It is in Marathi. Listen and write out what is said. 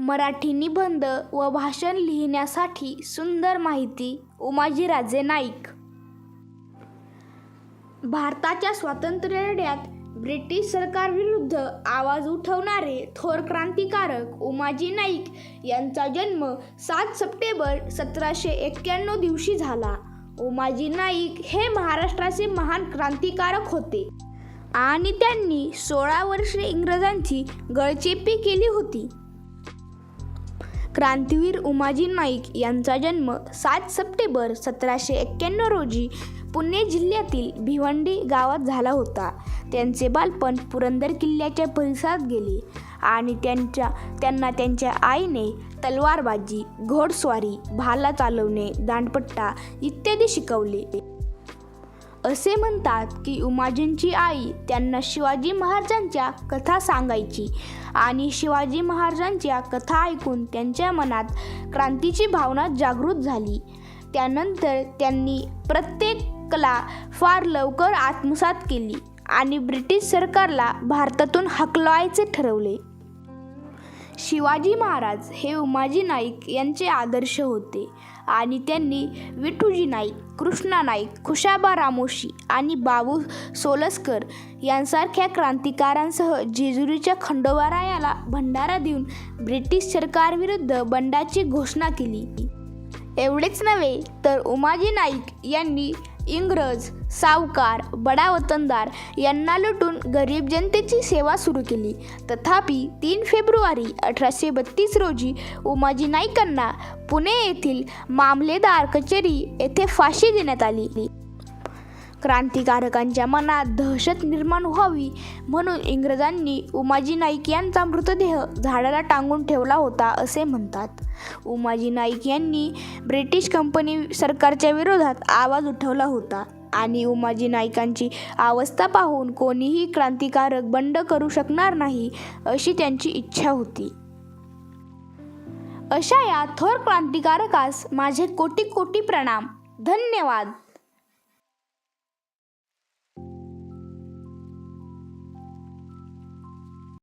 मराठी निबंध व भाषण लिहिण्यासाठी सुंदर माहिती उमाजीराजे नाईक. भारताच्या स्वातंत्र्यलढ्यात ब्रिटिश सरकारविरुद्ध आवाज उठवणारे थोर क्रांतिकारक उमाजी नाईक यांचा जन्म सात सप्टेंबर सतराशे एक्क्याण्णव दिवशी झाला. उमाजी नाईक हे महाराष्ट्राचे महान क्रांतिकारक होते आणि त्यांनी सोळा वर्षे इंग्रजांची गळचेपी केली होती. क्रांतीवीर उमाजी नाईक यांचा जन्म सात सप्टेंबर सतराशे एक्क्याण्णव रोजी पुणे जिल्ह्यातील भिवंडी गावात झाला होता. त्यांचे बालपण पुरंदर किल्ल्याच्या परिसरात गेले आणि त्यांच्या त्यांना त्यांच्या आईने तलवारबाजी घोडस्वारी भाला चालवणे दांडपट्टा इत्यादी शिकवले. असे म्हणतात की उमाजींची आई त्यांना शिवाजी महाराजांच्या कथा सांगायची. आणि शिवाजी महाराजांच्या कथा ऐकून त्यांच्या मनात क्रांतीची भावना जागृत झाली. त्यानंतर त्यांनी प्रत्येक कला फार लवकर आत्मसात केली आणि ब्रिटिश सरकारला भारतातून हकलवायचे ठरवले. शिवाजी महाराज हे उमाजी नाईक यांचे आदर्श होते. आणि त्यांनी विठूजी नाईक कृष्णा नाईक खुशाबा रामोशी आणि बाबू सोलस्कर यांसारख्या क्रांतिकारांसह जेजुरीच्या खंडोबारायाला भंडारा देऊन ब्रिटिश सरकारविरुद्ध बंडाची घोषणा केली. एवढेच नव्हे तर उमाजी नाईक यांनी इंग्रज सावकार बडा वतनदार यांना लुटून गरीब जनतेची सेवा सुरू केली. तथापि तीन फेब्रुवारी अठराशे बत्तीस रोजी उमाजी नाईकांना पुणे येथील मामलेदार कचेरी येथे फाशी देण्यात आली. क्रांतिकारकांच्या मनात दहशत निर्माण व्हावी म्हणून इंग्रजांनी उमाजी नाईक यांचा मृतदेह झाडाला टांगून ठेवला होता असे म्हणतात. उमाजी नाईक यांनी ब्रिटिश कंपनी सरकारच्या विरोधात आवाज उठवला होता आणि उमाजी नाईकांची अवस्था पाहून कोणीही क्रांतिकारक बंड करू शकणार नाही अशी त्यांची इच्छा होती. अशा या थोर क्रांतिकारकास माझे कोटी कोटी प्रणाम. धन्यवाद.